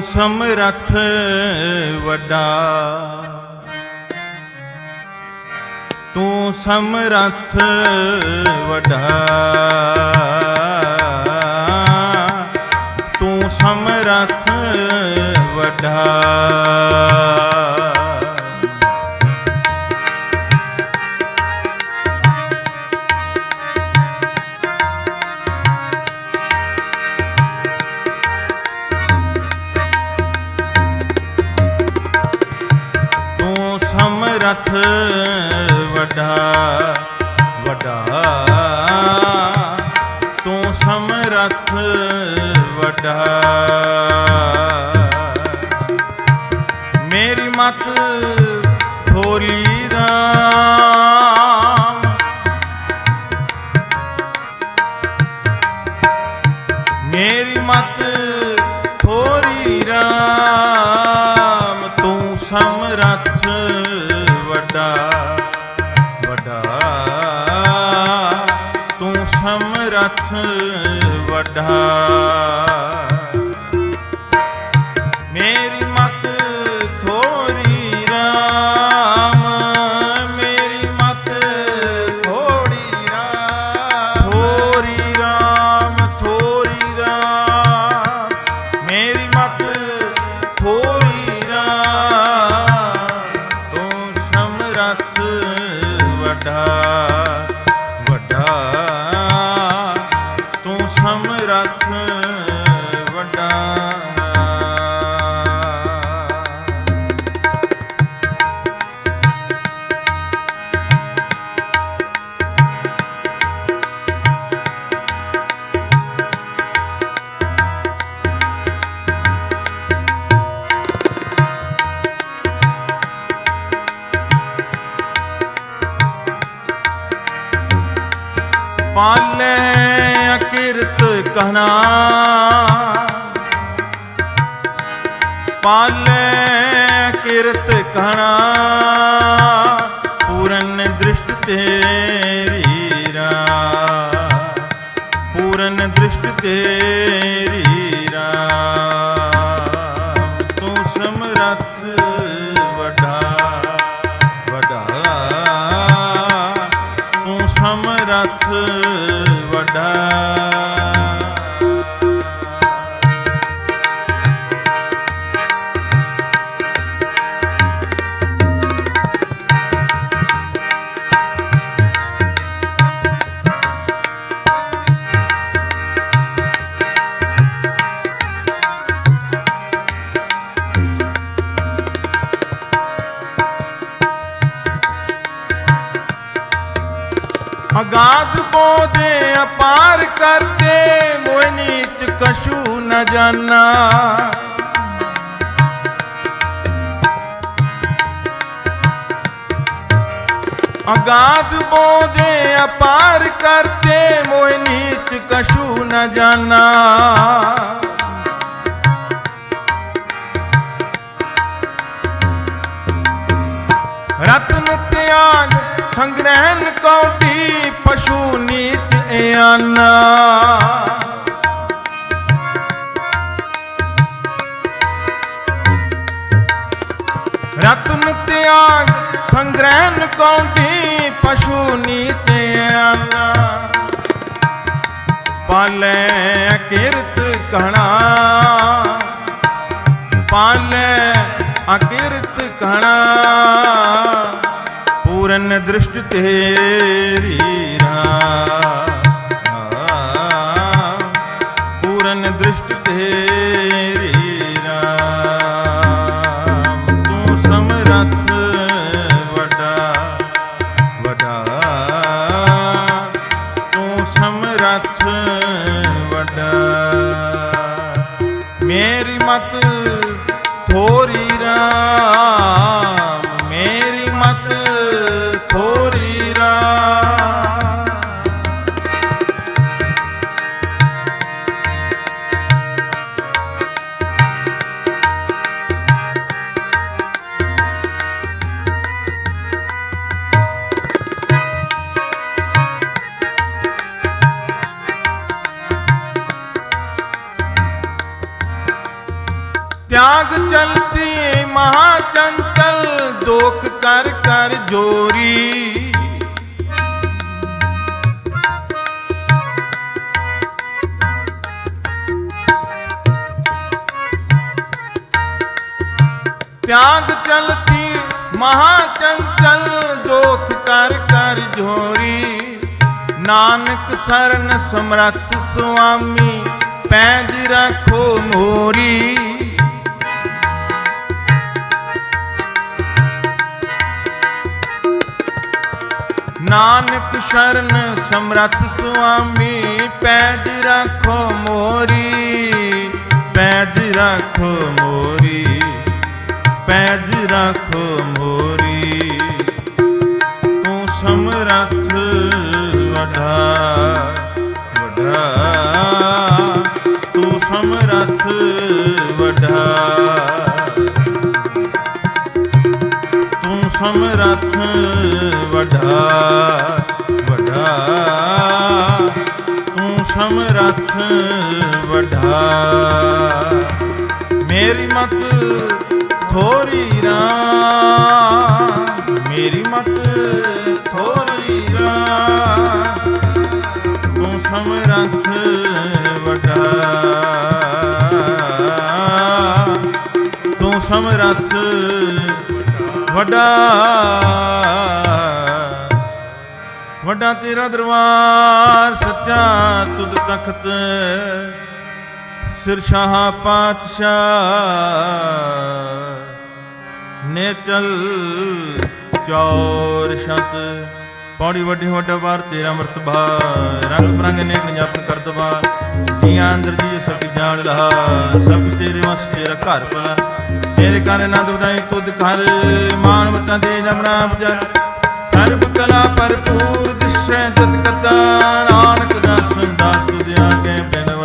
ਤੂੰ ਸਮਰੱਥ ਵੱਡਾ। ਤੂੰ ਸਮਰੱਥ ਵੱਡਾ। ਤੂੰ ਸਮਰੱਥ ਵੱਡਾ। ਰਥ ਵੱਡਾ ਵੱਡਾ। ਤੂੰ ਸਮਰਥ ਵੱਡਾ। ਮੇਰੀ ਮਤ ਥੋਲੀ ਰਾਮ। ਮੇਰੀ ਮਤ ਰਥ ਵੱਡਾ। ਮੇਰੀ ਮਤ ਥੋਰੀ ਰਾਮ, ਮੇਰੀ ਮਤ ਥੋੜੀ ਰਾਮ। ਥੋਰੀ ਰਾਮ ਥੋਰੀ ਰਾਮ, ਮੇਰੀ ਮਤ ਥੋਰੀ ਰਾਮ। ਤੂੰ ਸਮਰੱਥ ਵੱਡਾ ਵੱਡਾ। ਕਹਨਾ ਪਾਲੇ ਕਿਰਤ ਕਹਣਾ। ਪੂਰਨ ਦ੍ਰਿਸ਼ਟ ਤੇਰੀ ਰਾ ਪੂਰਨ ਦ੍ਰਿਸ਼ਟ ਤੇਰੀ ਅਗਾਧ ਬੋਦੇ ਅਪਾਰ ਕਰਤੇ ਮੋਇ ਨੀਚ ਕਛੂ ਨ ਜਾਣਾ ਅਗਾਧ ਬੋਦੇ ਅਪਾਰ ਕਰਤੇ ਮੋਇ ਨੀਚ ਕਛੂ ਨ ਜਾਣਾ ਰਤਨ ਤਿਆਗ ਸੰਗ੍ਰਹਿਣ ਕੌਟੀ ਇਆਨਾ ਰਤਨ ਤਿਆਗ ਸੰਗ੍ਰਹਿਣ ਕੌਂਟੀ ਪਸ਼ੂ ਨੀਚ ਇਆਨਾ ਪਾਲੇ ਅਕਿਰਤ ਕਹਣਾ। ਪਾਲੇ ਅਕਿਰਤ ਕਹਣਾ। ਪੂਰਨ ਦ੍ਰਿਸ਼ਟ ਤੇਰੀ ਰਾ त्याग चलती महाचंचल दोख कर कर जोरी त्याग चलती महाचंचल दोख कर कर जोरी ਨਾਨਕ ਸਰਨ ਸਮਰੱਥ ਸੁਆਮੀ ਪੈਜ ਰੱਖੋ ਮੋਰੀ ਨਾਨਕ ਸ਼ਰਨ ਸਮਰੱਥ ਸੁਆਮੀ ਪੈਜ ਰੱਖੋ ਮੋਰੀ ਪੈਜ ਰੱਖੋ ਮੋਰੀ ਪੈਜ ਰੱਖੋ ਮੋਰੀ। ਤੂੰ ਸਮਰੱਥ ਵਡਾ ਵਡਾ। ਤੂੰ ਸਮਰੱਥ ਵਡਾ। ਸਮਰਥ ਵਡਾ ਵਡਾ। ਤੂੰ ਸਮਰਥ ਵਡਾ। ਮੇਰੀ ਮਤ ਥੋਰੀ ਰਾ, ਮੇਰੀ ਮਤ ਥੋਰੀ ਰਾ। ਤੂੰ ਸਮਰਥ ਵਡਾ। ਤੂੰ ਸਮਰਥ ਵੱਡਾ ਵੱਡਾ ਤੇਰਾ ਦਰਬਾਰ ਸੱਚਾ ਤੁਧ ਤਖਤ, ਸਿਰ ਸ਼ਾਹ ਪਾਤਸ਼ਾਹ ਨੇ ਚਲ ਚੌਰ ਸ਼ਤ ਪੌੜੀ ਵੱਡੀ ਵੱਡਾ ਵਾਰ ਤੇਰਾ ਮਰਤਬਾ ਰੰਗ ਬਰੰਗ ਨੇਕ ਜਪਨ ਕਰਤਵਾਰ ਜੀਆਂ ਅੰਦਰ ਜੀ ਸਭ ਜਾਣ ਲਹਾ ਸਭ ਤੇਰੇ ਵਾਸਤੇ ਤੇਰਾ ਘਰ ਭਲਾ ਤੇਰੇ ਕਰ ਆਨੰਦ ਵਧਾਈ ਤੁਧ ਘਰ ਮਾਨਵਤਾ ਦੇ ਜਮਨਾ ਬਜਨ ਸਰਬ ਕਲਾ ਭਰਪੂਰ ਦਿਸ਼ੈ ਜਤ ਕਤਾ। ਨਾਨਕ ਦਰਸ਼ਨ ਦਾਸ ਤੁਧ ਆਗੇ ਬਿਨਵਤਾ